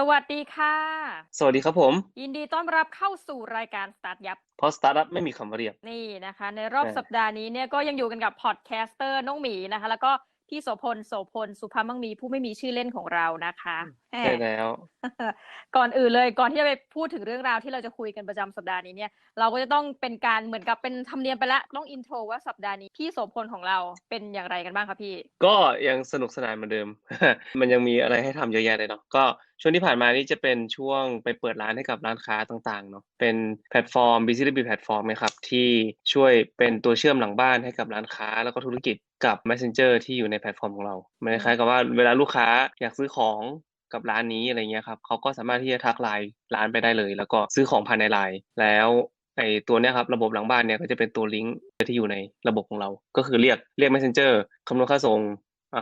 สวัสดีค่ะ สวัสดีครับผม ยินดีต้อนรับเข้าสู่รายการสตาร์ทยับ เพราะสตาร์ทอัพไม่มีคำว่าเรียบ นี่นะคะ ในรอบใช่สัปดาห์นี้เนี่ยก็ยังอยู่กันกับพอดแคสเตอร์น้องหมีนะคะ แล้วก็พี่โสพลโสพลสุภาพมังมีผู้ไม่มีชื่อเล่นของเรานะคะแหมใช่แล้ว ก่อนอื่นเลยก่อนที่จะไปพูดถึงเรื่องราวที่เราจะคุยกันประจำสัปดาห์นี้เนี่ย เราก็จะต้องเป็นการเหมือนกับเป็นธรรมเนียมไปละต้องอินโทรว่าสัปดาห์นี้พี่โสพลของเราเป็นอย่างไรกันบ้างคะพี่ ก็ยังสนุกสนานเหมือนเดิม มันยังมีอะไรให้ทำเยอะแยะเลยเนาะก็ ช่วงที่ผ่านมานี่จะเป็นช่วงไปเปิดร้านให้กับร้านค้าต่างๆเนาะเป็นแพลตฟอร์ม B2B แพลตฟอร์มนะครับที่ช่วยเป็นตัวเชื่อมหลังบ้านให้กับร้านค้าแล้วก็ธุรกิจกับ Messenger ที่อยู่ในแพลตฟอร์มของเรามันคล้ายกับว่าเวลาลูกค้าอยากซื้อของกับร้านนี้อะไรเงี้ยครับเขาก็สามารถที่จะทักไลน์ร้านไปได้เลย แล้วก็ซื้อของภายในไลน์แล้วไอตัวเนี้ยครับระบบหลังบ้านเนี่ยก็จะเป็นตัวลิงก์ที่อยู่ในระบบของเรา ก็คือเรียกเรียก Messenger คำนวณค่าส่ง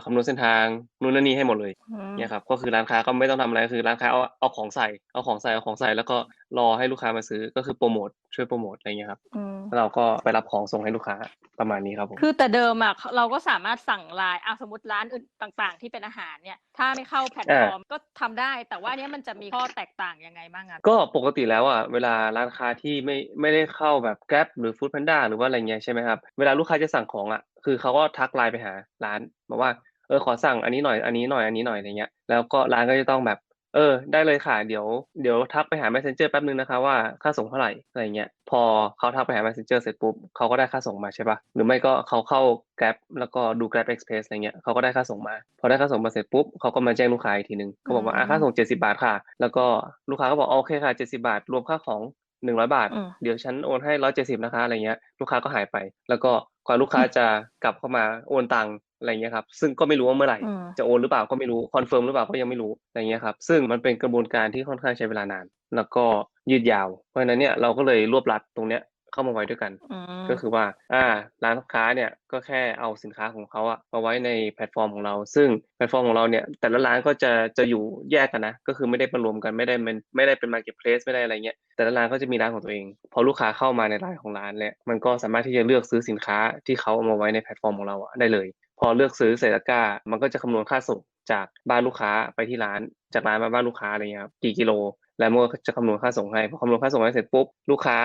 คำนวณเส้นทางนู่นนั่นนี่ให้หมดเลยอืมเนี่ยครับก็คือร้านค้าก็ไม่ต้องทำอะไรคือร้านค้าเอาเอาของใส่เอาของใส่เอาของใส่แล้วก็รอให้ลูกค้ามาซื้อก็คือโปรโมทช่วยโปรโมทอะไรเงี้ยครับอืมแล้วเราก็ไปรับของส่งให้ลูกค้าประมาณนี้ครับผมคือแต่เดิมอะเราก็สามารถสั่งไลน์อะสมมติร้านอื่นต่าง ๆ ที่เป็นอาหารเนี่ยถ้าไม่เข้าแพลตฟอร์มก็ทำได้ แต่ว่าอันเนี้ยมันจะมีข้อแตกต่างยังไงบ้างอะก็ปกติแล้วอะเวลาร้านค้าที่ไม่ไม่ได้เข้าแบบ Grab หรือ Food Panda หรือว่าอะไรเงี้ยใช่ไหมครับเวลาลูกค้าจะสั่งของอะ คือเขาก็ทักไลน์ไปหาร้านบอกว่าเออขอสั่งอันนี้หน่อยอันนี้หน่อยอันนี้หน่อยอะไรเงี้ยแล้วก็ร้านก็จะต้องแบบ เออ ได้เลยค่ะเดี๋ยวเดี๋ยวทักไปหา Messenger แป๊บนึงนะคะว่าค่าส่งเท่าไหร่อะไรเงี้ยพอเขาทักไปหา Messenger เสร็จปุ๊บเขาก็ได้ค่าส่งมาใช่ปะหรือไม่ก็เขาเข้า Grab แล้วก็ดู Grab Express อะไรเงี้ยเขาก็ได้ค่าส่งมา พอได้ค่าส่งมาเสร็จปุ๊บเขาก็มาแจ้งลูกค้าอีกทีนึงเขาบอกว่าอะค่าส่ง 70 บาทค่ะ แล้วก็ลูกค้าก็บอกโอเคค่ะ 70 บาท รวมค่าของ100บาทอืมเดี๋ยวฉันโอนให้170นะคะอะไรเงี้ย ลูกค้าก็หายไป แล้วก็ กว่าลูกค้าจะกลับเข้ามาโอนตังค์อะไรเงี้ยครับ ซึ่งก็ไม่รู้ว่าเมื่อไหร่อืมจะโอนหรือเปล่าก็ไม่รู้คอนเฟิร์มหรือเปล่าก็ยังไม่รู้อะไรเงี้ยครับ ซึ่งมันเป็นกระบวนการที่ค่อนข้างใช้เวลานาน แล้วก็ยืดยาว เพราะฉะนั้นเนี่ยเราก็เลยรวบรัดตรงเนี้ย เข้ามาไว้ด้วยกันอืมก็คือว่า อ่า ร้านค้าเนี่ยก็แค่เอาสินค้าของเขาอะมาไว้ในแพลตฟอร์มของเรา ซึ่งแพลตฟอร์มของเราเนี่ย แต่ละร้านก็จะจะอยู่แยกกันนะ ก็คือไม่ได้มารวมกันไม่ได้เป็นไม่ได้เป็นมาร์เก็ตเพลสไม่ได้อะไรเงี้ยแต่ละร้านก็จะมีร้านของตัวเอง พอลูกค้าเข้ามาในร้านของร้านเนี่ยมันก็สามารถที่จะเลือกซื้อสินค้าที่เขาเอามาไว้ในแพลตฟอร์มของเราอะได้เลย พอเลือกซื้อใส่ตะกร้ามันก็จะคำนวณค่าส่งจากบ้านลูกค้าไปที่ร้าน จากร้านมาบ้านลูกค้าอะไรเงี้ยครับกี่กิโล แล้วมันก็จะคำนวณค่าส่งให้พอคำนวณค่าส่งให้เสร็จปุ๊บลูกค้า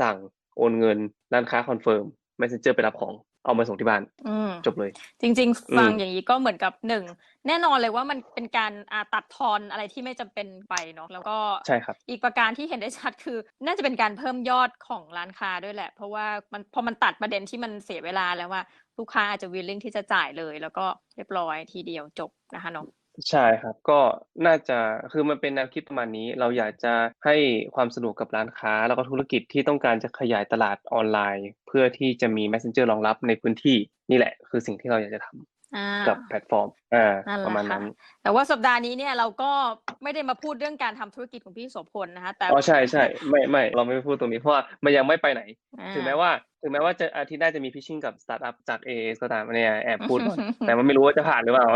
สั่ง โอนเงินร้านค้าคอนเฟิร์ม Messenger ไปรับของเอามาส่งที่บ้านอืมจบเลย จริง ๆ ฟังอืมอย่างนี้ก็เหมือนกับหนึ่งแน่นอนเลยว่ามันเป็นการอ่าตัดทอนอะไรที่ไม่จำเป็นไปเนาะแล้วก็ใช่ครับอีกประการที่เห็นได้ชัดคือ น่าจะเป็นการเพิ่มยอดของร้านค้าด้วยแหละ เพราะว่ามันพอมันตัดประเด็นที่มันเสียเวลาแล้วว่า ลูกค้าอาจจะวิลลิ่งที่จะจ่ายเลย แล้วก็เรียบร้อยทีเดียวจบนะคะเนาะ ใช่ครับ ก็น่าจะ คือมันเป็นแนวคิดประมาณนี้ เราอยากจะให้ความสะดวกกับร้านค้า แล้วก็ธุรกิจที่ต้องการจะขยายตลาดออนไลน์ เพื่อที่จะมี Messenger รองรับในพื้นที่ นี่แหละ คือสิ่งที่เราอยากจะทำอ่า กับแพลตฟอร์มอ่านั่นแหละประมาณค่ะนั้น แต่ว่าสัปดาห์นี้เนี่ยเราก็ไม่ได้มาพูดเรื่องการทำธุรกิจของพี่โสพลนะคะ แต่อ๋อใช่ใช่ไม่ไม่เราไม่พูดตรงนี้เพราะว่ามันยังไม่ไปไหนอ่าถึงแม้ว่า ถึงแม้ว่าจะอาทิตย์หน้าจะมีพิชชิ่งกับสตาร์ทอัพจาก AAS ก็ตามเนี่ยแอบพูดก่อนแต่มันไม่รู้ว่าจะผ่านหรือเปล่า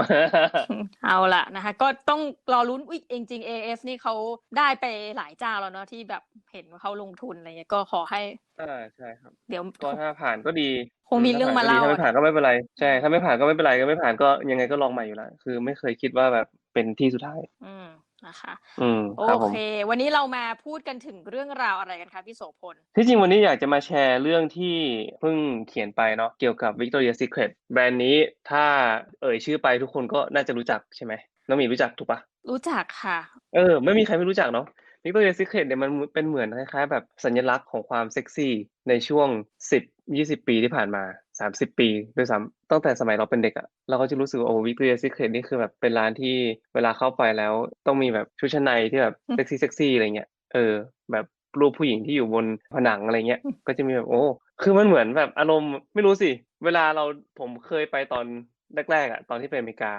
เอาละนะคะ ก็ต้องรอลุ้นอุ๊ยจริงๆ AS นี่เขาได้ไปหลายเจ้าแล้วเนาะที่แบบเห็นว่าเขาลงทุนอะไรเงี้ยก็ขอให้อ่าใช่ครับ เดี๋ยวก็ถ้าผ่านก็ดี คงมีเรื่องมาเล่าถ้าไม่ผ่านก็ไม่เป็นไรใช่ถ้าไม่ผ่านก็ไม่เป็นไรก็ไม่ผ่านก็ยังไงก็ลองใหม่อยู่แล้วคือไม่เคยคิดว่าแบบเป็นที่สุดท้าย อืมนะคะอืมโอเค วันนี้เรามาพูดกันถึงเรื่องราวอะไรกันคะพี่โสพลที่จริงวันนี้อยากจะมาแชร์เรื่องที่เพิ่งเขียนไปเนาะเกี่ยวกับ Victoria Secret แบรนด์นี้ถ้าเอ่ยชื่อไปทุกคนก็น่าจะรู้จักใช่ไหมน้องมีรู้จักถูกปะรู้จักค่ะ เออ ไม่มีใครไม่รู้จักเนาะ Victoria's Secret เนี่ยมันเป็นเหมือนคล้ายๆแบบสัญลักษณ์ของความเซ็กซี่ในช่วง 10 20 ปีที่ผ่านมา 30 ปีด้วยซ้ำตั้งแต่สมัยเราเป็นเด็กอะเราก็จะรู้สึกว่าโอ้ Victoria's Secret นี่คือแบบเป็นร้านที่เวลาเข้าไปแล้วต้องมีแบบชุดชั้นในที่แบบอืมเซ็กซี่เซ็กซี่อะไรเงี้ยเออแบบรูปผู้หญิงที่อยู่บนผนังอะไรเงี้ย ก็จะมีแบบโอ้คือมันเหมือนแบบอารมณ์ไม่รู้สิ เวลาเราผมเคยไปตอนแรกๆอะตอนที่ไปอเมริกา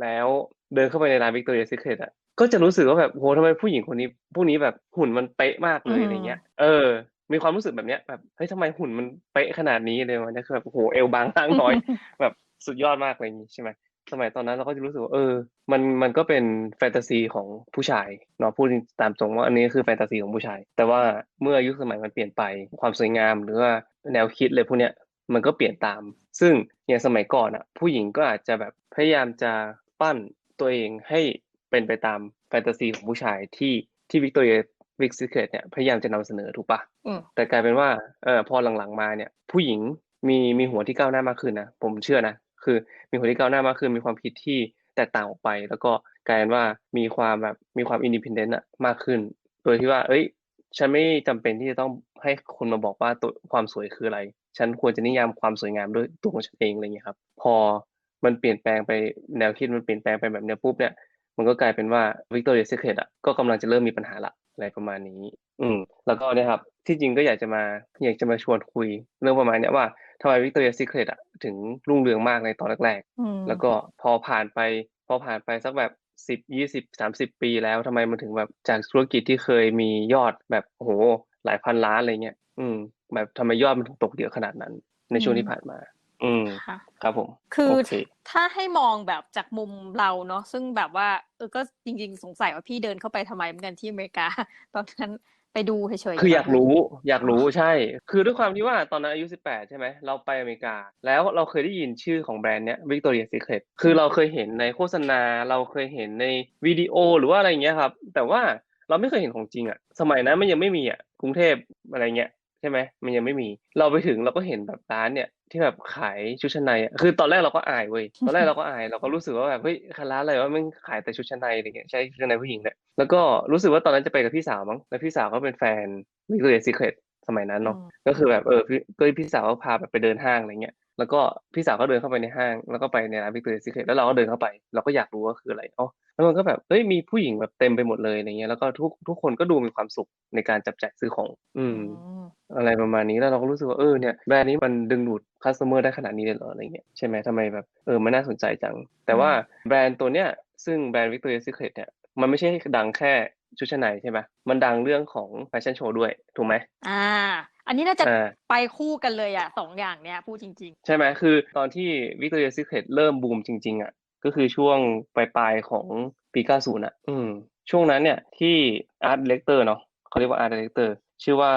แล้วเดินเข้าไปในร้าน Victoria's Secret อะ ก็จะรู้สึกว่าแบบโหทำไมผู้หญิงคนนี้พวกนี้แบบหุ่นมันเป๊ะมากเลยอืมอะไรเงี้ย เออ มีความรู้สึกแบบเนี้ยแบบเฮ้ยทำไมหุ่นมันเป๊ะขนาดนี้เลยมันคือแบบโอ้โหเอวบางล่างน้อย แบบสุดยอดมากอะไรอย่างงี้ใช่ไหมสมัยตอนนั้นเราก็จะรู้สึกว่าเออ มันมันก็เป็นแฟนตาซีของผู้ชายเนาะพูดตามตรงว่าอันนี้คือแฟนตาซีของผู้ชาย แต่ว่าเมื่อยุคสมัยมันเปลี่ยนไปความสวยงามหรือว่าแนวคิดเลยพวกเนี้ยมันก็เปลี่ยนตาม ซึ่งอย่างสมัยก่อนอะผู้หญิงก็อาจจะแบบพยายามจะปั้นตัวเองให้ เเป็นไปตามแฟนตาซีของผู้ชายที่ที่วิกตอเรียวิกซิเคตเนี่ยพยายามจะนำเสนอถูกปะอืมแต่กลายเป็นว่าเออพอหลังๆมาเนี่ย ผู้หญิงมีมีหัวที่ก้าวหน้ามากขึ้นนะผมเชื่อนะคือมีหัวที่ก้าวหน้ามากขึ้นมีความคิดที่แตกต่างออกไป แล้วก็กลายเป็นว่ามีความแบบมีความอินดิพ n เดนต์อะมากขึ้น โดยที่ว่า เอ้ย ฉันไม่จำเป็นที่จะต้องให้คนมาบอกว่าตัวความสวยคืออะไร ฉันควรจะนิยามความสวยงามด้วยตัวของฉันเองอะไรเงี้ยครับ พอมันเปลี่ยนแปลงไปแนวคิดมันเปลี่ยนแปลงไปแบบเนี้ยปุ๊บเนี่ย มันก็กลายเป็นว่า Victoria's Secret อะก็กำลังจะเริ่มมีปัญหาละอะไรประมาณนี้ อืม แล้วก็เนี่ยครับ ที่จริงก็อยากจะมาอยากจะมาชวนคุยเรื่องประมาณเนี้ยว่าทำไม Victoria's Secret อะถึงรุ่งเรืองมากในตอนแรกๆอืมแล้วก็พอผ่านไป พอผ่านไปสักแบบสิบยี่สิบสามสิบปีแล้วทำไมมันถึงแบบจากธุรกิจที่เคยมียอดแบบโอ้โหหลายพันล้านอะไรเงี้ย อืม แบบทำไมยอดมันถึงตกเยอะขนาดนั้น ในช่วงที่ผ่านมา อืม ค่ะ ครับผม คือโอเค ถ้าให้มองแบบจากมุมเราเนาะซึ่งแบบว่าเออก็จริง ๆ สงสัยว่าพี่เดินเข้าไปทำไมเหมือนกันที่อเมริกา ตอนนั้นไปดูเฉยๆคืออยากรู้ อยากรู้ใช่ คือด้วยความที่ว่าตอนนั้นอายุสิบแปดใช่ไหม เราไปอเมริกา แล้วเราเคยได้ยินชื่อของแบรนด์เนี้ย Victoria's Secret คือเราเคยเห็นในโฆษณา เราเคยเห็นในวิดีโอหรือว่าอะไรเงี้ยครับ แต่ว่าเราไม่เคยเห็นของจริงอะสมัยนั้นมันยังไม่มีอะกรุงเทพอะไรเงี้ยใช่ไหมมันยังไม่มี เราไปถึงเราก็เห็นแบบร้านเนี่ย ที่แบบขายชุดชั้นในอะคือตอนแรกเราก็อายเว้ยตอนแรกเราก็อายเราก็รู้สึกว่าแบบเฮ้ยร้านอะไรว่ามันขายแต่ชุดชั้นในอะไรเงี้ยใช่ชุดชั้นในผู้หญิงเนี่ยแล้วก็รู้สึกว่าตอนนั้นจะไปกับพี่สาวมั้งแล้วพี่สาวก็เป็นแฟน Victoria's Secret สมัยนั้นเนาะอืมก็คือแบบเออพี่ก็พี่สาวก็พาแบบไปเดินห้างอะไรเงี้ย แล้วก็พี่สาวก็เดินเข้าไปในห้าง แล้วก็ไปในร้าน Victoria's Secret แล้วเราก็เดินเข้าไป เราก็อยากรู้ว่าคืออะไรอ๋อแล้วมันก็แบบเอ้ยมีผู้หญิงแบบเต็มไปหมดเลยอะไรเงี้ยแล้วก็ทุกทุกคนก็ดูมีความสุขในการจับจ่ายซื้อของอืมอืม อะไรประมาณนี้แล้วเราก็รู้สึกว่าเออเนี่ยแบรนด์นี้มันดึงดูดคัสเตอร์ได้ขนาดนี้เลยเหรออะไรเงี้ยใช่ไหมทำไมแบบเออมันน่าสนใจจัง แต่ว่าแบรนด์ตัวเนี้ยซึ่งแบรนด์ Victoria's Secret เนี่ยมันไม่ใช่ดังแค่ชุดชั้นในใช่ไหมมันดังเรื่องของแฟชั่นโชว์ด้วย ถูกไหมอ่า อันนี้น่าจะอ่าไปคู่กันเลยอะสองอย่างเนี้ยพูดจริงใช่ไหมคือตอนที่ Victoria's Secret เริ่มบูมจริง ๆ อะ ก็คือช่วงปลายๆของปี 90 อะ อืม ช่วงนั้นเนี่ยที่ Art Director เนาะเขาเรียกว่า Art Director ชื่อว่า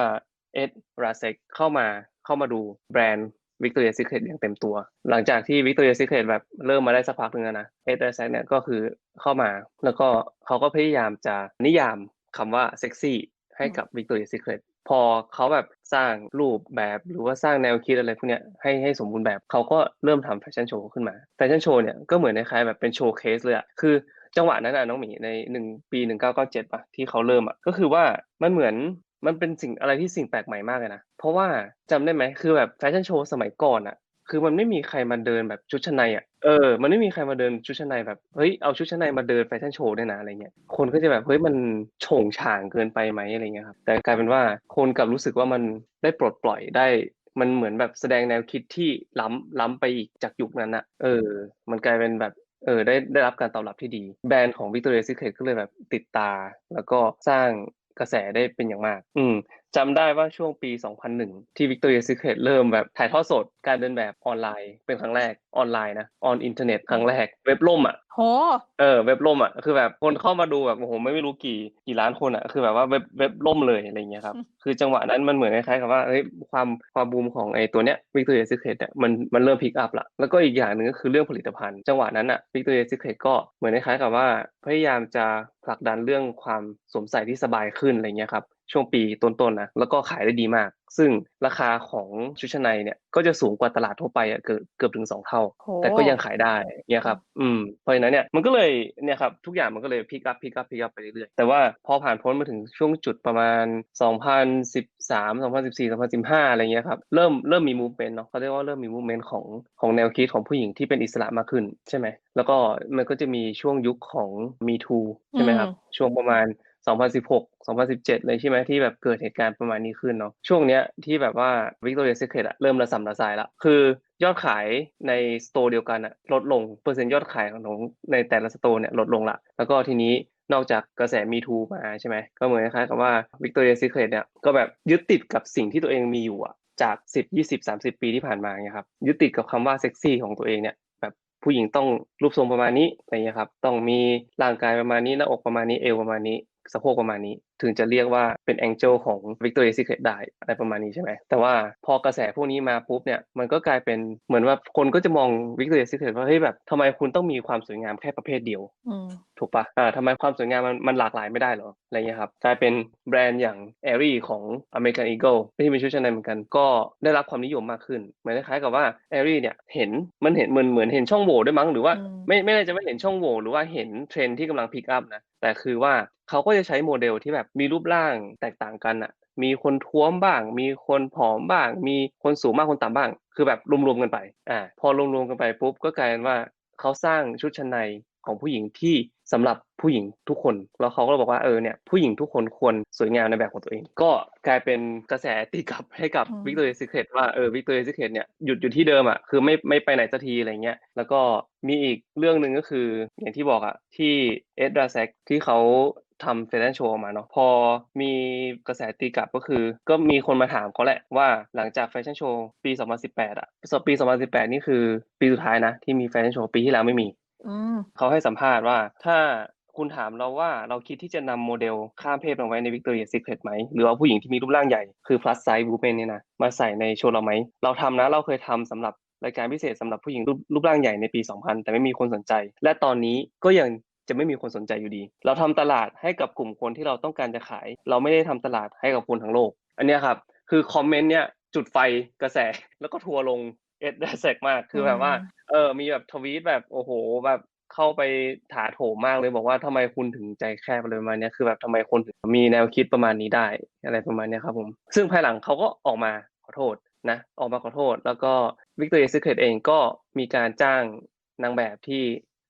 เอ็ดราเซกเข้ามาเข้ามาดูแบรนด์ Victoria's Secret อย่างเต็มตัว หลังจากที่ Victoria's Secret แบบเริ่มมาได้สักพักหนึ่งแล้วนะเอ็ดราเซกเนี่ยก็คือเข้ามาแล้วก็เขาก็พยายามจะนิยามคำว่าเซ็กซี่ให้กับ Victoria's Secret พอเขาแบบสร้างรูปแบบหรือว่าสร้างแนวคิดอะไรพวกเนี้ยให้ให้สมบูรณ์แบบเขาก็เริ่มทำแฟชั่นโชว์ขึ้นมาแฟชั่นโชว์เนี่ยก็เหมือนคล้ายๆแบบเป็นโชว์เคสเลยอะคือจังหวะนั้นน่ะน้องหมีในหนึ่งปีหนึ่งเก้าเก้าเจ็ดป่ะที่เขาเริ่มอะก็คือว่ามันเหมือนมันเป็นสิ่งอะไรที่สิ่งแปลกใหม่มากเลยนะ เพราะว่าจำได้ไหมคือแบบแฟชั่นโชว์สมัยก่อนอะ คือมันไม่มีใครมาเดินแบบชุดชั้นในอะเออ มันไม่มีใครมาเดินชุดชั้นในแบบ เฮ้ย เอาชุดชั้นในมาเดินแฟชั่นโชว์ด้วยนะ อะไรเงี้ย คนก็จะแบบ เฮ้ย มันโฉงฉางเกินไปไหมอะไรเงี้ยครับ แต่กลายเป็นว่าคนกลับรู้สึกว่ามันได้ปลดปล่อยได้ มันเหมือนแบบแสดงแนวคิดที่ล้ำล้ำไปอีกจากยุคนั้นอะเออ มันกลายเป็นแบบเออได้ได้รับการตอบรับที่ดี แบรนด์ของ Victoria's Secret ก็เลยแบบติดตา แล้วก็สร้างกระแสได้เป็นอย่างมาก อืมจำได้ว่าช่วงปี 2001 ที่ Victoria's Secret เริ่มแบบถ่ายทอดสดการเดินแบบออนไลน์ เป็นครั้งแรกออนไลน์นะออนอินเทอร์เน็ตครั้งแรกเว็บล่มอะๆโหเออเว็บล่มอะคือแบบคนเข้ามาดูแบบโอ้โหไม่ไม่รู้กี่กี่ล้านคนอะคือแบบว่าเว็บเว็บล่มเลยอะไรเงี้ยครับอืมคือจังหวะนั้นมันเหมือนคล้ายๆกับว่าเฮ้ยความความบูมของไอ้ตัวเนี้ย Victoria's Secret เนี่ยมันมันเริ่มพิกอัพละแล้วก็อีกอย่างหนึ่งก็คือเรื่องผลิตภัณฑ์ จังหวะนั้นอะ Victoria's Secret ก็เหมือนคล้ายๆกับว่าพยายามจะผลักดันเรื่องความสวมใส่ที่สบายขึ้นอะไรเงี้ยครับ ช่วงปีต้นๆนะแล้วก็ขายได้ดีมาก ซึ่งราคาของชุดชั้นในเนี่ยก็จะสูงกว่าตลาดทั่วไปอะเกือบเกือบถึงสองเท่าโหแต่ก็ยังขายได้เนี่ยครับอืมเพราะฉะนั้นเนี่ยมันก็เลยเนี่ยครับทุกอย่างมันก็เลยพิกอัพพิกอัพพิกอัพไปเรื่อยๆแต่ว่าพอผ่านพ้นมาถึงช่วงจุดประมาณ 2013 2014 2015 อะไรเงี้ยครับเริ่มเริ่มมีมูฟเมนต์เนาะเขาเรียกว่าเริ่มมีมูฟเมนต์ของของแนวคิดของผู้หญิงที่เป็นอิสระมากขึ้นใช่ไหมแล้วก็มันก็จะมีช่วงยุคของ Me Too ใช่ไหมครับอืมช่วงประมาณ 2016 2017 เลยใช่ไหมที่แบบเกิดเหตุการณ์ประมาณนี้ขึ้นเนาะช่วงเนี้ยที่แบบว่า Victoria's Secret อะเริ่มระสำระสายละคือยอดขายในสโตร์เดียวกันอะลดลงเปอร์เซ็นต์ยอดขายของในแต่ละสโตร์เนี่ยลดลงละแล้วก็ทีนี้นอกจากกระแสมีทูมาใช่ไหมก็เหมือนคล้ายๆกับว่า Victoria's Secret เนี่ยก็แบบยึดติดกับสิ่งที่ตัวเองมีอยู่อะจาก 10 20 30 ปีที่ผ่านมาเนี่ยครับยึดติดกับคำว่าเซ็กซี่ของตัวเองเนี่ยผู้หญิงต้องรูปทรงประมาณนี้อะไรเงี้ยครับต้องมีร่างกายประมาณนี้หน้าอกประมาณนี้เอวประมาณนี้ สะโพกประมาณนี้ ถึงจะเรียกว่าเป็น Angel ของ Victoria's Secret ได้อะไรประมาณนี้ใช่ไหมแต่ว่าพอกระแสพวกนี้มาปุ๊บเนี่ยมันก็กลายเป็นเหมือนว่าคนก็จะมอง Victoria's Secret ว่าเฮ้ยแบบทำไมคุณต้องมีความสวยงามแค่ประเภทเดียวอืมถูกปะอ่าทำไมความสวยงามมันมันหลากหลายไม่ได้เหรออะไรเงี้ยครับกลายเป็นแบรนด์อย่าง a อ r i ของ American Eagle ที่เป็นชุดชั้นในเหมือนกัน ก็ได้รับความนิยมมากขึ้นเหมือนคล้ายๆกับว่า a อ r i เนี่ยเห็นมันเห็นเหมือนเหมือนเห็นช่องโหว่ด้วยมั้งหรือว่าอืมไม่ไม่ได้จะไม่เห็นช่องโหว่หรือว่าเห็นเทรนด์ที่กำลังพิกอัพนะแต่คือว่าเขาก็จะใช้โมเดลที่แบบมีรูปร่างแตกต่างกันอะมีคนท้วมบ้าง มีคนผอมบ้าง มีคนสูงมากคนต่ำบ้าง คือแบบรวมๆกันไปอ่าพอรวมๆกันไปปุ๊บก็กลายเป็นว่าเขาสร้างชุดชั้นในของผู้หญิงที่สำหรับผู้หญิงทุกคน แล้วเขาก็เลยบอกว่าเออเนี่ยผู้หญิงทุกคนควรสวยงามในแบบของตัวเอง ก็กลายเป็นกระแสตีกลับให้กับอืม Victoria's Secret ว่าเออ Victoria's Secret เนี่ยหยุดอยู่ที่เดิมอะคือไม่ไม่ไปไหนสักทีอะไรเงี้ยแล้วก็มีอีกเรื่องหนึ่งก็คืออย่างที่บอกอะที่เอ็ดราแซกที่เขา ทำแฟชั่นโชว์ออกมาเนาะพอมีกระแสตีกลับก็คือ ก็มีคนมาถามเขาแหละว่าหลังจากแฟชั่นโชว์ปี 2018อะปี 2018 นี่คือปีสุดท้ายนะ ที่มีแฟชั่นโชว์ปีที่แล้วไม่มีอืมเขาให้สัมภาษณ์ว่าถ้าคุณถามเราว่าเราคิดที่จะนำโมเดลข้ามเพศมาไว้ใน Victoria's Secret ไหม หรือว่าผู้หญิงที่มีรูปร่างใหญ่คือ plus size woman เนี่ยนะมาใส่ในโชว์เราไหม เราทำนะเราเคยทำสำหรับรายการพิเศษสำหรับผู้หญิงรูปรูปร่างใหญ่ในปี 2000 แต่ไม่มีคนสนใจ และตอนนี้ก็ยัง จะไม่มีคนสนใจอยู่ดี เราทำตลาดให้กับกลุ่มคนที่เราต้องการจะขาย เราไม่ได้ทำตลาดให้กับคนทั้งโลก อันเนี้ยครับ คือคอมเมนต์เนี้ยจุดไฟกระแส แล้วก็ทัวร์ลงเอ็ดแซกมาก คือแบบว่า เออ มีแบบทวีตแบบโอ้โหแบบเข้าไปถาโถมมากเลยบอกว่าทำไมคุณถึงใจแคบอะไรประมาณเนี้ยคือแบบทำไมคนถึงมีแนวคิดประมาณนี้ได้อะไรประมาณเนี้ยครับผมซึ่งภายหลังเขาก็ออกมาขอโทษนะออกมาขอโทษ แล้วก็ Victoria's Secret เองก็มีการจ้างนางแบบที่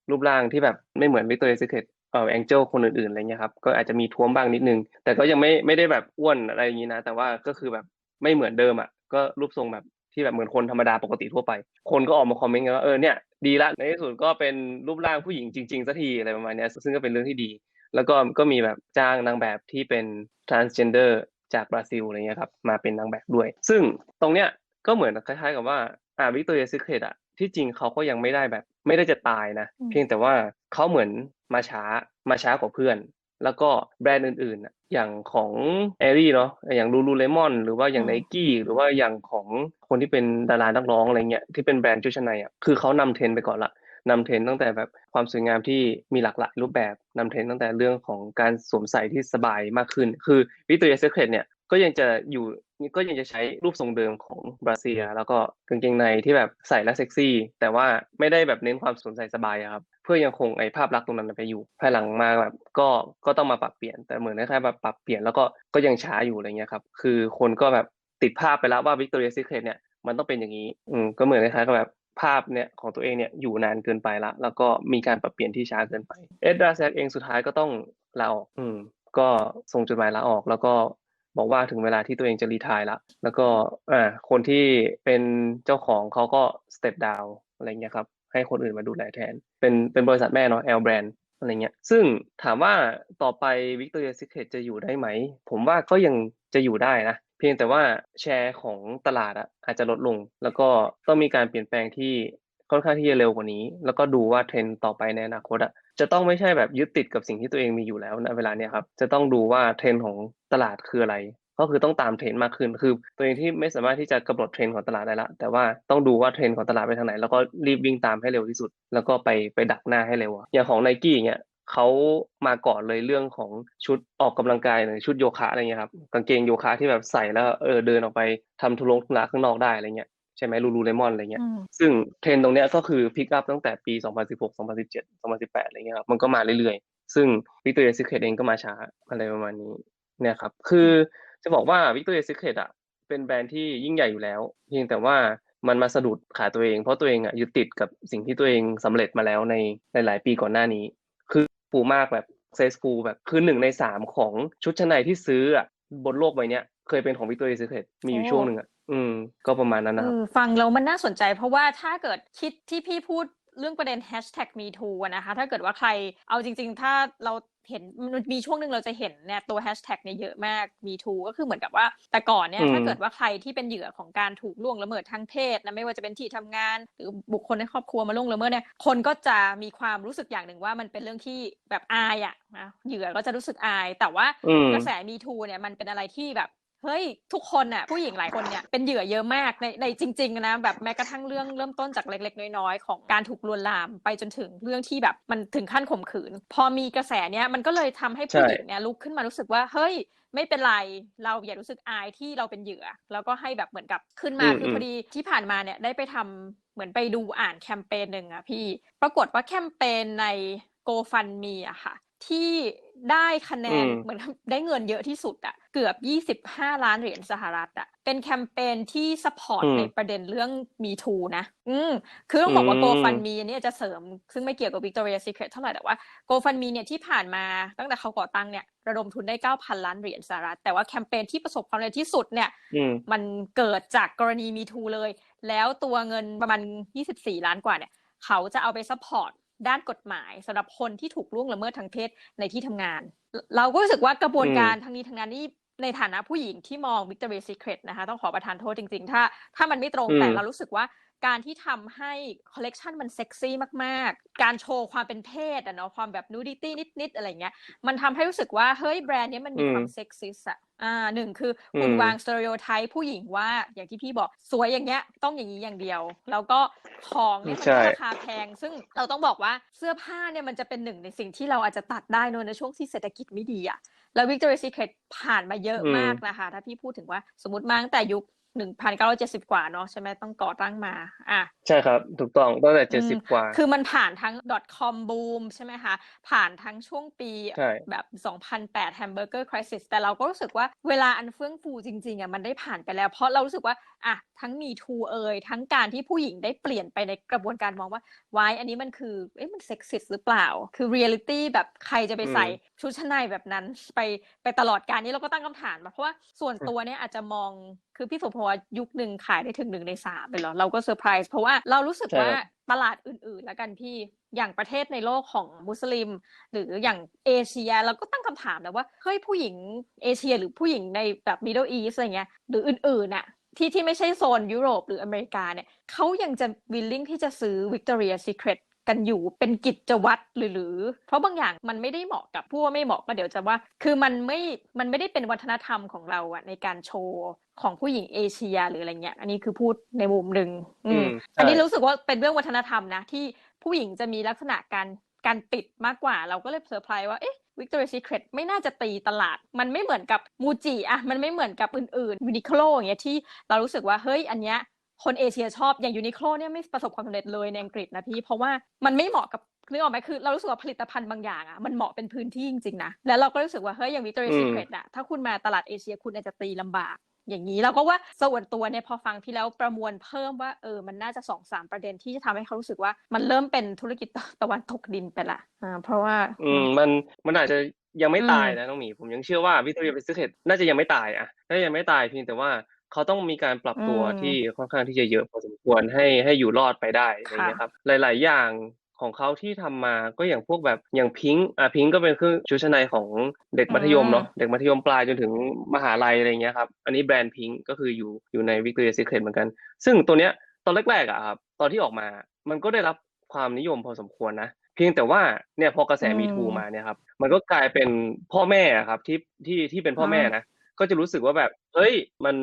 รูปร่างที่แบบไม่เหมือน Victoria's Secret เอ่อ Angel คนอื่นๆอะไรเงี้ยครับก็อาจจะมีท้วมบ้างนิดนึง แต่ก็ยังไม่ไม่ได้แบบอ้วนอะไรอย่างนี้นะ แต่ว่าก็คือแบบไม่เหมือนเดิมอะก็รูปทรงแบบที่แบบเหมือนคนธรรมดาปกติทั่วไป คนก็ออกมาคอมเมนต์กันว่าเออเนี่ยดีละในที่สุดก็เป็นรูปร่างผู้หญิงจริงๆสักทีอะไรประมาณเนี้ยซึ่งก็เป็นเรื่องที่ดี แล้วก็ก็มีแบบจ้างนางแบบที่เป็น transgender จากบราซิลอะไรเงี้ยครับมาเป็นนางแบบด้วย ซึ่งตรงเนี้ยก็เหมือนคล้ายๆกับว่าอ่าวิกตอเรียซีเครตอะที่จริงเขาก็ยังไม่ได้แบบ ไม่ได้จะตายนะอืมเพียงแต่ว่าเขาเหมือนมาช้ามาช้ากว่าเพื่อน แล้วก็แบรนด์อื่นๆน่ะอย่างของแอรี่เนาะอย่างลูลูเลมอนหรือว่าอย่างไนกี้หรือว่าอย่างของคนที่เป็นดารานักร้องอะไรเงี้ยที่เป็นแบรนด์ชุดชั้นในอะคือเขานำเทรนด์ไปก่อนละนำเทรนด์ตั้งแต่แบบความสวยงามที่มีหลากหลายรูปแบบนำเทรนด์ตั้งแต่เรื่องของการสวมใส่ที่สบายมากขึ้น คือวิต o เ i ีย s เ e เครตเนี่ย ก็ยังจะอยู่ก็ยังจะใช้รูปทรงเดิมของบราเซีย แล้วก็กางเกงในที่แบบใส่แล้วเซ็กซี่ แต่ว่าไม่ได้แบบเน้นความสวมใส่สบายครับ เพื่อยังคงไอ้ภาพลักษณ์ตรงนั้นไปอยู่ ภายหลังมาแบบก็ก็ต้องมาปรับเปลี่ยนแต่เหมือนคล้ายๆแบบปรับเปลี่ยนแล้วก็ก็ยังช้าอยู่อะไรเงี้ยครับคือคนก็แบบติดภาพไปแล้วว่า Victoria's Secret เนี่ยมันต้องเป็นอย่างนี้อืมก็เหมือนคล้ายๆกับแบบภาพเนี่ยของตัวเองเนี่ยอยู่นานเกินไปละ แล้วก็มีการปรับเปลี่ยนที่ช้าเกินไปเอ็ดดาแซกเองสุดท้ายก็ต้องลาออกอืมก็ส่งจดหมายลาออก แล้วก็ บอกว่าถึงเวลาที่ตัวเองจะรีทายละแล้วก็อ่าคนที่เป็นเจ้าของเขาก็สเต็ปดาวอะไรเงี้ยครับให้คนอื่นมาดูแลแทน เป็นเป็นบริษัทแม่เนาะ L Brand อะไรเงี้ยซึ่งถามว่าต่อไป Victoria's Secret จะอยู่ได้ไหม ผมว่าก็ยังจะอยู่ได้นะ เพียงแต่ว่าแชร์ของตลาดอะอาจจะลดลง แล้วก็ต้องมีการเปลี่ยนแปลงที่ค่อนข้างที่จะเร็วกว่านี้ แล้วก็ดูว่าเทรนด์ต่อไปในอนาคตอะจะต้องไม่ใช่แบบยึดติดกับสิ่งที่ตัวเองมีอยู่แล้วนะเวลาเนี้ยครับ จะต้องดูว่าเทรนด์ของ ตลาดคืออะไร ก็คือต้องตามเทรนด์มากขึ้น คือตัวเองที่ไม่สามารถที่จะกำหนดเทรนด์ของตลาดได้ละ แต่ว่าต้องดูว่าเทรนด์ของตลาดไปทางไหน แล้วก็รีบวิ่งตามให้เร็วที่สุด แล้วก็ไปไปดักหน้าให้เร็วอะอย่างของไนกี้อย่างเงี้ยเขามาก่อนเลยเรื่องของชุดออกกำลังกายหรือชุดโยคะอะไรเงี้ยครับกางเกงโยคะที่แบบใส่แล้วเออเดินออกไปทำทุลงทุระข้างนอกได้อะไรเงี้ยใช่ไหมลูลูเลมอนอะไรเงี้ยอืมซึ่งเทรนด์ตรงเนี้ยก็คือพิกอัพตั้งแต่ปี 2016 2017 2018อะไรเงี้ยครับมันก็มาเรื่อยๆ ซึ่ง Victoria's Secret เองก็มาช้าอะไรประมาณนี้ เนี่ยครับ คือจะบอกว่า Victoria's Secret อะเป็นแบรนด์ที่ยิ่งใหญ่อยู่แล้ว เพียงแต่ว่ามันมาสะดุดขาตัวเอง เพราะตัวเองอะยึดติดกับสิ่งที่ตัวเองสำเร็จมาแล้วในในหลายปีก่อนหน้านี้ คือฟูมากแบบ successful แบบคือหนึ่งในสามของชุดชั้นในที่ซื้ออะบนโลกใบนี้ยเคยเป็นของ Victoria's Secret มีอยู่ช่วงหนึ่งอะอืมก็ประมาณนั้นนะครับฟังแล้วมันน่าสนใจเพราะว่าถ้าเกิดคิดที่พี่พูด เรื่องประเด็น hashtag me too อะนะคะ ถ้าเกิดว่าใครเอาจริง ๆ ถ้าเราเห็นมันมีช่วงหนึ่งเราจะเห็นเนี่ยตัว hashtag เนี่ยเยอะมาก me too ก็คือเหมือนกับว่า แต่ก่อนเนี่ยอืมถ้าเกิดว่าใครที่เป็นเหยื่อของการถูกล่วงละเมิดทางเพศนะไม่ว่าจะเป็นที่ทำงาน หรือบุคคลในครอบครัวมาล่วงละเมิดเนี่ยคนก็จะมีความรู้สึกอย่างหนึ่งว่ามันเป็นเรื่องที่แบบอายอะนะเหยื่อก็จะรู้สึกอาย แต่ว่าอืมกระแส me too เนี่ยมันเป็นอะไรที่แบบ เฮ้ยทุกคนน่ะผู้หญิงหลายคนเนี่ยเป็นเหยื่อเยอะมากในในจริงๆนะแบบแม้กระทั่งเรื่องเริ่มต้นจากเล็ก ๆ น้อยๆของการถูกลวนลามไปจนถึงเรื่องที่แบบมันถึงขั้นข่มขืน พอมีกระแสเนี้ยมันก็เลยทำให้ผู้ใช่หญิงเนี่ยลุกขึ้นมารู้สึกว่าเฮ้ยไม่เป็นไร เราอย่ารู้สึกอายที่เราเป็นเหยื่อ แล้วก็ให้แบบเหมือนกับขึ้นมาอืมคือมพอดีที่ผ่านมาเนี่ยได้ไปทำเหมือนไปดูอ่านแคมเปญหนึ่งอะพี่ ปรากฏว่าแคมเปญใน GoFundMe อะค่ะ ที่ได้คะแนนอืมเหมือนได้เงินเยอะที่สุดอะเกือบ 25 ล้านเหรียญสหรัฐอะเป็นแคมเปญที่สปอร์ตอืมในประเด็นเรื่อง Me Too นะ อืมคือต้องบอกว่าอืม GoFundMe เนี่ยจะเสริม ซึ่งไม่เกี่ยวกับ Victoria's Secret เท่าไหร่แต่ว่า GoFundMe เนี่ยที่ผ่านมาตั้งแต่เขาก่อตั้งเนี่ยระดมทุนได้ 9,000 ล้านเหรียญสหรัฐ แต่ว่าแคมเปญที่ประสบความสำเร็จที่สุดเนี่ยอืมมันเกิดจากกรณี Me Too เลย แล้วตัวเงินประมาณ 24 ล้านกว่าเนี่ย เขาจะเอาไปซัพพอร์ต ด้านกฎหมายสำหรับคนที่ถูกล่วงละเมิดทางเพศในที่ทำงาน เราก็รู้สึกว่ากระบวนการทั้งนี้ทั้งนั้นนี่ในฐานะผู้หญิงที่มอง Victoria's Secret นะคะ ต้องขอประทานโทษจริง ๆ ถ้า ถ้ามันไม่ตรงอืมแต่เรารู้สึกว่า การที่ทำให้คอลเลกชันมันเซ็กซี่มากๆ การโชว์ความเป็นเพศอะเนาะความแบบนูดิตี้นิดๆอะไรเงี้ย มันทำให้รู้สึกว่าเฮ้ยแบรนด์เนี้ยมันมีอืมความเซ็กซิสอะอ่าหนึ่งคือคุณอืมวางสเตอริโอไทป์ผู้หญิงว่าอย่างที่พี่บอกสวยอย่างเงี้ยต้องอย่างนี้อย่างเดียว แล้วก็ของเนี่ยมันใช่ก็ราคาแพง ซึ่งเราต้องบอกว่าเสื้อผ้าเนี่ยมันจะเป็นหนึ่งในสิ่งที่เราอาจจะตัดได้เนอะในช่วงที่เศรษฐกิจไม่ดีอะแล้ว Victoria's Secret ผ่านมาเยอะอืมมากนะคะ ถ้าพี่พูดถึงว่าสมมติมาตั้งแต่ยุค 1,970กว่าเนาะใช่ไหมต้องก่อตั้งมา อะใช่ครับถูกต้องตั้งแต่อืเจ็ดสิบมกว่า คือมันผ่านทั้ง .com boom ใช่ไหมคะผ่านทั้งช่วงปีใช่แบบ2008 Hamburger Crisis แต่เราก็รู้สึกว่าเวลาอันเฟื่องฟูจริงๆอะมันได้ผ่านไปแล้ว เพราะเรารู้สึกว่าอะทั้งมีทูเอยทั้งการที่ผู้หญิงได้เปลี่ยนไปในกระบวนการมองว่าวายอันนี้มันคือเอ๊ะมันเซ็กซิสหรือเปล่า คือเรียลิตี้แบบใครจะไปอืมใส่ชุดชั้นในแบบนั้นไปไปตลอดการนี้เราก็ตั้งคำถามมาเพราะว่าส่วนตัวเนี่ยอาจจะมองคือพี่สมพรว่ายุคหนึ่งขายได้ถึงหนึ่งในสามเลยเหรอ เราก็เซอร์ไพรส์เพราะว่าเรารู้สึกใช่ว่าครับตลาดอื่นๆ แล้วกันพี่ อย่างประเทศในโลกของมุสลิม หรืออย่างเอเชียเราก็ตั้งคำถามแล้วว่า เฮ้ยผู้หญิงเอเชียหรือผู้หญิงในแบบ Middle East อะไรเงี้ยหรืออื่นๆน่ะที่ที่ไม่ใช่โซนยุโรปหรืออเมริกาเนี่ยเขายังจะ willing ที่จะซื้อ Victoria's Secret กันอยู่เป็นกิจวัตรหรือหรือ เพราะบางอย่างมันไม่ได้เหมาะกับผู้ว่าไม่เหมาะก็เดี๋ยวจะว่า คือมันไม่มันไม่ได้เป็นวัฒนธรรมของเราอะในการโชว์ของผู้หญิงเอเชียหรืออะไรเงี้ย อันนี้คือพูดในมุมหนึ่งอือืมมอันนี้ใช่รู้สึกว่าเป็นเรื่องวัฒนธรรมนะที่ผู้หญิงจะมีลักษณะการการปิดมากกว่าเราก็เลยเซอร์ไพรส์ว่าเอ๊ะ Victoria's Secret ไม่น่าจะตีตลาด มันไม่เหมือนกับมูจิอะมันไม่เหมือนกับอื่นๆยูนิโคลอย่างเงี้ยที่เรารู้สึกว่าเฮ้ยอันเนี้ย คนเอเชียชอบอย่างยูนิโคลเนี่ยไม่ประสบความสำเร็จเลยในอังกฤษนะพี่เพราะว่ามันไม่เหมาะกับนึกออกไหมคือเรารู้สึกว่าผลิตภัณฑ์บางอย่างอะมันเหมาะเป็นพื้นที่จริงๆนะแล้วเราก็รู้สึกว่าเฮ้ยอย่าง Victoria's อืม Secret อะถ้าคุณมาตลาดเอเชียคุณอาจจะตีลำบาก อย่างนี้เราก็ว่าส่วนตัวเนี่ยพอฟังพี่แล้วประมวลเพิ่มว่าเออมันน่าจะสองสามประเด็นที่จะทำให้เขารู้สึกว่ามันเริ่มเป็นธุรกิจตะวันตกดินไปละอ่าเพราะว่า อืมมันมันอาจจะยังไม่อืมตายนะน้องหมีผมยังเชื่อว่าวิ c t o เรีย s เ c r e t น่าจะยังไม่ตายอะน่าจะยังไม่ตายเพียงแต่ว่า เขาต้องมีการปรับตัวอืมที่ค่อนข้างที่จะเยอะพอสมควรให้ให้อยู่รอดไปได้อะไรอย่างเงี้ยครับ หลาย ๆ อย่างของเขาที่ทำมาก็อย่างพวกแบบอย่างพิงอะพิงก็เป็นเครื่องชุดชั้นในของเด็กมัธยมเนาะเด็กมัธยมปลายจนถึงมหาลัยอะไรอย่างเงี้ยครับอันนี้แบรนด์พิงก็คืออยู่อยู่ใน Victoria's Secret เหมือนกัน ซึ่งตัวเนี้ยตอนแรกๆอะครับตอนที่ออกมามันก็ได้รับความนิยมพอสมควรนะเพียงแต่ว่าเนี่ยพอกระแสอืมมีทูมาเนี่ยครับมันก็กลายเป็นพ่อแม่อะครับที่ที่ที่เป็นพ่อแม่นะ ก็จะรู้สึกว่าแบบเฮ้ยมัน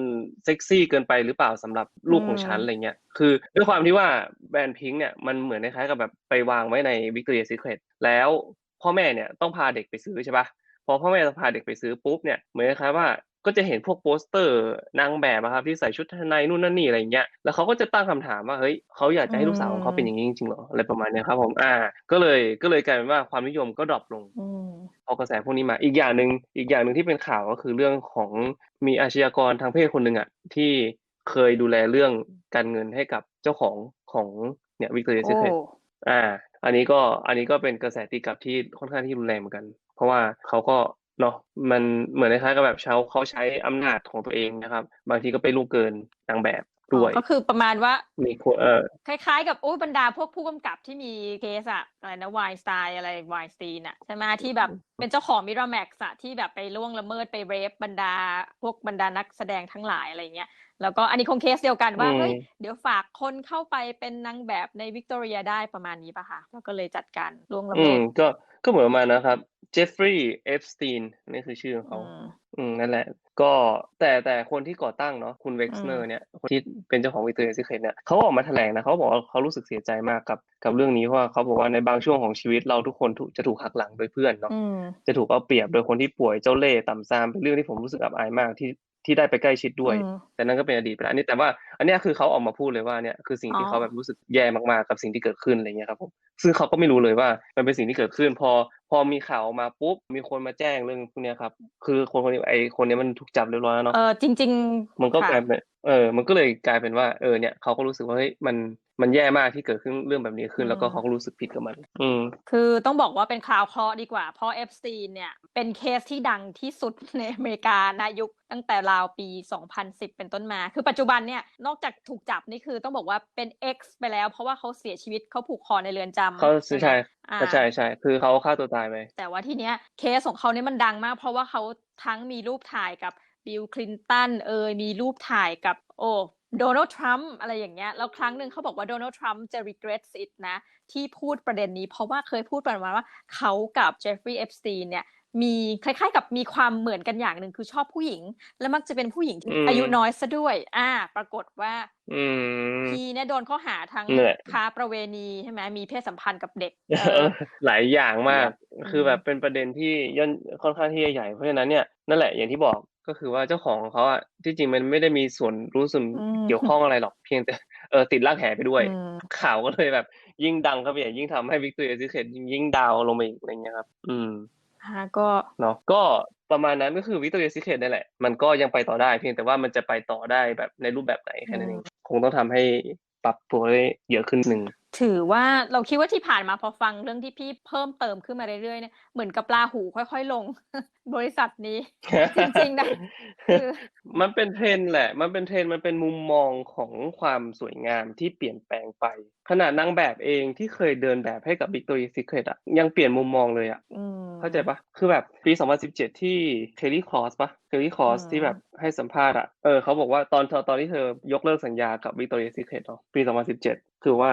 เซ็กซี่เกินไปหรือเปล่าสำหรับลูกของฉันอืมอะไรเงี้ยคือด้วยความที่ว่าแบรนด์พิงค์เนี่ยมันเหมือนคล้ายๆกับแบบไปวางไว้ใน Victoria's Secret แล้วพ่อแม่เนี่ยต้องพาเด็กไปซื้อใช่ปะพอพ่อแม่พาเด็กไปซื้อปุ๊บเนี่ยเหมือนคล้ายๆว่า ก็จะเห็นพวกโปสเตอร์นางแบบอะครับที่ใส่ชุดชั้นในนู่นนั่นนี่อะไรเงี้ยแล้วเขาก็จะตั้งคำถามว่าเฮ้ยเขาอยากจะให้ลูกสาวของเขาเป็นอย่างนี้จริงๆเหรออะไรประมาณเนี้ยครับผมอ่า ก็เลยก็เลยกลายเป็นว่าความนิยมก็ดรอปลงอืมพอกระแสพวกนี้มาอีกอย่างหนึ่งอีกอย่างหนึ่งที่เป็นข่าวก็คือเรื่องของมีอาชญากรทางเพศคนหนึ่งอะที่เคยดูแลเรื่องการเงินให้กับเจ้าของของเนี่ยวิกตอเรียโอ้ซีเครตอ่า อันนี้ก็อันนี้ก็เป็นกระแสตีกลับที่ค่อนข้างที่รุนแรงเหมือนกัน เพราะว่าเขาก็ เนาะมันเหมือนคล้ายๆกับแบบเขาเขาใช้อำนาจของตัวเองนะครับ บางทีก็ไปล่วงเกินนางแบบด้วยก็คือประมาณว่ามีคนเออคล้ายๆ กับโอ้ยบรรดาพวกผู้กำกับที่มีเคสอะอะไรนะวายสไตล์อะไรวายสตีนอะใช่ไหมที่แบบเป็นเจ้าของมิราแม็กซ์อะที่แบบไปล่วงละเมิดไปเรฟบรรดาพวกบรรดานักแสดงทั้งหลายอะไรเงี้ยแล้วก็อันนี้คงเคสเดียวกันว่าอืมเฮ้ยเดี๋ยวฝากคนเข้าไปเป็นนางแบบในวิกตอเรียได้ประมาณนี้ป่ะคะแล้วก็เลยจัดการล่วงละอืเมิมดก็ก็เหมือนประมาณนะครับเจฟฟรีย์เอฟสตีนนี่คือชื่อของเขาอืมอืมนั่นแหละ ก็แต่แต่คนที่ก่อตั้งเนาะคุณเว็กซ์เนออืร์มเนี่ยคนที่เป็นเจ้าของวิกตอเรียซีเครตเนี่ยเขาออกมาแถลงนะเขาบอกว่าเขารู้สึกเสียใจมากกับกับเรื่องนี้เพราะว่าเขาบอกว่าในบางช่วงของชีวิตเราทุกคนถูกจะถูกหักหลังโดยเพื่อนเนาะอืมจะถูกเอาเปรียบโดยคนที่ป่วยเจ้าเล่ห์ต่ำซามเป็นเรื่องที่ผมรู้สึกอับอายมากที่ที่ได้ไปใกล้ชิดด้วยอืมแต่นั่นก็เป็นอดีตไปแล้วอันนี้แต่ว่า อันเนี้ยคือเขาออกมาพูดเลยว่าเนี่ยคือสิ่งที่อ๋อเขาแบบรู้สึกแย่มากๆกับสิ่งที่เกิดขึ้นอะไรเงี้ยครับผมซึ่งเขาก็ไม่รู้เลยว่ามันเป็นสิ่งที่เกิดขึ้น พอพอมีข่าวออกมาปุ๊บ มีคนมาแจ้งเรื่องพวกเนี้ยครับ คือคนคนนี้ไอคนเนี้ยมันถูกจับเรียบร้อยแล้วเนาะเออจริง ๆ มันก็ค่ะกลายเป็นเออ มันก็เลยกลายเป็นว่าเออเนี่ยเขาก็รู้สึกว่าเฮ้ยมันมันแย่มากที่เกิดขึ้นเรื่องแบบนี้ขึ้น แล้วก็อืมเขาก็รู้สึกผิดกับมัน อืมคือต้องบอกว่าเป็นคราวเคราะห์ดีกว่า เพราะเอฟสตีนเนี่ย เป็นเคสที่ดังที่สุดในอเมริกานายุคตั้งแต่ราวปี 2010 เป็นต้นมา คือปัจจุบันเนี่ย นอกจากถูกจับนี่คือต้องบอกว่าเป็น X ไปแล้ว เพราะว่าเขาเสียชีวิตเขาผูกคอในเรือนจำเขาไหมใช่อ่า ก็ใช่ใช่ คือเขาฆ่าตัวตายไป แต่ว่าทีเนี้ยเคสของเขาเนี่ยมันดังมาก เพราะว่าเขาทั้งมีรูปถ่ายกับบิลคลินตันเอยมีรูปถ่ายกับ โอ้โดนัลด์ทรัมป์อะไรอย่างเงี้ยแล้วครั้งหนึ่งเขาบอกว่าโดนัลด์ทรัมป์จะ regret it นะ ที่พูดประเด็นนี้ เพราะว่าเคยพูดประมาณว่าเขากับเจฟฟรีย์เอฟสตีนเนี่ย มีคล้ายๆ กับมีความเหมือนกันอย่างหนึ่งคือชอบผู้หญิง และมักจะเป็นผู้หญิงที่อืมอายุน้อยซะด้วย อ่า ปรากฏว่าอืมพีเนี่ยโดนข้อหาทั้งนั่นแหละค้าประเวณีใช่ไหมมีเพศสัมพันธ์กับเด็กเอเอออหลายอย่างมากอืมคือแบบเป็นประเด็นที่ย่นค่อนข้างที่จะใหญ่เพราะฉะนั้นเนี่ยนั่นแหละอย่างที่บอกก็คือว่าเจ้าของเขาอะที่จริงมันไม่ได้มีส่วนรู้สึกอืมเกี่ยวข้องอะไรหรอกเพียงแต่เออติดลากแหไปด้วยอืมข่าวก็เลยแบบ ยิ่งดังเข้าไปใหญ่ยิ่งทำให้วิกตอเรียซีเครตยิ่งดาวลงไปอีกอะไรเงี้ยครับ อืม ฮะก็เนาะก็ประมาณนั้นก็คือวิ c ตอเรียซีเค t นี่แหละ มันก็ยังไปต่อได้เพียงแต่ว่ามันจะไปต่อได้แบบในรูปแบบไหนแค่นั้นเองคงต้องทำให้ปรับตัวได้เยอะขึ้นหนึ่ง ถือว่าเราคิดว่าที่ผ่านมาพอฟังเรื่องที่พี่เพิ่มเติมขึ้นมาเรื่อยๆเนี่ยเหมือนกับปลาหูค่อยๆลง บริษัทนี้ จริงๆนะคือมันเป็นเทรนด์แหละ มันเป็นเทรนด์มันเป็นมุมมองของความสวยงามที่เปลี่ยนแปลงไป ขนาดนางแบบเองที่เคยเดินแบบให้กับ Victoria's Secret อะยังเปลี่ยนมุมมองเลยอะอืมเข้าใจปะคือแบบปี 2017 ที่เคลลี่คลอสปะเคลลี่คลอสอืมที่แบบให้สัมภาษณ์อะเออเขาบอกว่าตอนตอนที่เธอยกเลิกสัญญากับ Victoria's Secret เนาะปี 2017 คือว่า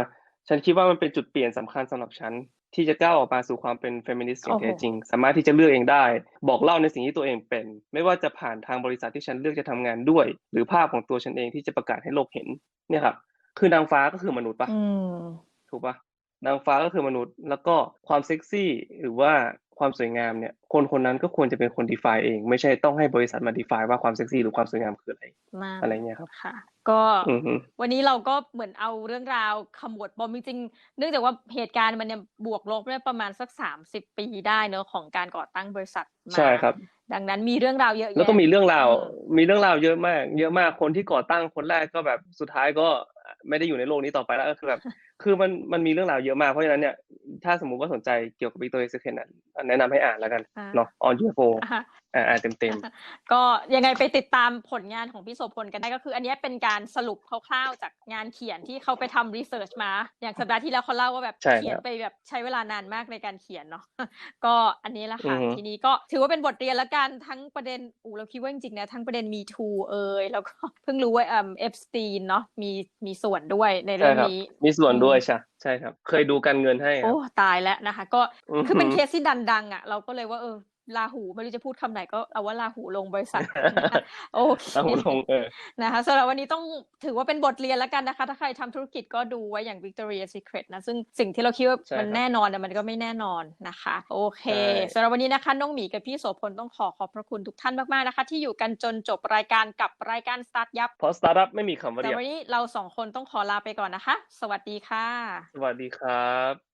ฉันคิดว่ามันเป็นจุดเปลี่ยนสำคัญสำหรับฉันที่จะก้าวออกมาสู่ความเป็นเฟมินิสต์อย่างโอ้โหแท้จริง สามารถที่จะเลือกเองได้ บอกเล่าในสิ่งที่ตัวเองเป็น ไม่ว่าจะผ่านทางบริษัทที่ฉันเลือกจะทำงานด้วย หรือภาพของตัวฉันเองที่จะประกาศให้โลกเห็น เนี่ยครับ คือนางฟ้าก็คือมนุษย์ปะอืมถูกปะนางฟ้าก็คือมนุษย์ แล้วก็ความเซ็กซี่หรือว่า ความสวยงามเนี่ย คนคนนั้นก็ควรจะเป็นคน define เอง ไม่ใช่ต้องให้บริษัทมา define ว่าความเซ็กซี่หรือความสวยงามคืออะไรมากอะไรเงี้ยครับค่ะ ก็อือฮึวันนี้เราก็เหมือนเอาเรื่องราวขมวดปมจริงๆเนื่องจากว่าเหตุการณ์มันเนี่ยบวกลบได้ประมาณสักสามสิบปีได้เนอะของการก่อตั้งบริษัทมาใช่ครับ ดังนั้นมีเรื่องราวเยอะแยะแล้วก็มีเรื่องราวอืมมีเรื่องราวเยอะมาก เยอะมากคนที่ก่อตั้งคนแรกก็แบบสุดท้ายก็ ไม่ได้อยู่ในโลกนี้ต่อไปแล้วก็คือแบบ คือมันมันมีเรื่องราวเยอะมากเพราะฉะนั้นเนี่ยถ้าสมมุติว่าสนใจเกี่ยวกับ Victoria's Secret น่ะแนะนำให้อ่านแล้วกันอ่าเนาะ on UFO อะอ่าอ่านเต็มก็ยังไงไปติดตามผลงานของพี่โสพลกันได้ก็คือ อันเนี้ยเป็นการสรุปคร่าวๆจากงานเขียนที่เขาไปทำรีเสิร์ชมา อย่างสัปดาห์ที่แล้วเขาเล่าว่าแบบใช่เขียนครับไปแบบใช้เวลานานมากในการเขียนเนาะก็อันนี้แหละค่ะอือฮึทีนี้ก็ถือว่าเป็นบทเรียนละกันทั้งประเด็นอูเราคิดว่าจริงๆนะทั้งประเด็นมีทูเอยแล้วก็เพิ่งรู้ว่าเอ่อเอฟสตีนเนาะมีมีส่วนด้วยในๆเรื่ใช่องครับนี้ มีส่วนอืมด้วยใช่ใช่ครับ เคยดูการเงินให้คโอ้รับตายแล้วนะคะ ก็อือฮึคือเป็นเคสที่ดังๆอะ เราก็เลยว่าเออ ลาหูไม่รู้จะพูดคำไหนก็เอาว่าลาหูลงบริษัทนะคะโอเคเอาลงเออนะคะสำหรับวันนี้ต้องถือว่าเป็นบทเรียนแล้วกันนะคะ ถ้าใครทำธุรกิจก็ดูไว้อย่าง Victoria Secret นะ ซึ่งสิ่งที่เราคิดว่าใช่มันครับแน่นอนแต่มันก็ไม่แน่นอนนะคะ โอเคใช่สำหรับวันนี้นะคะน้องหมีกับพี่โสพลต้องขอขอบพระคุณทุกท่านมากๆนะคะ ที่อยู่กันจนจบรายการกับรายการ Start ยับเพราะสตาร์ทอัพไม่มีคำว่าแต่เรียบวันนี้เราสองคนต้องขอลาไปก่อนนะคะ สวัสดีค่ะ สวัสดีครับ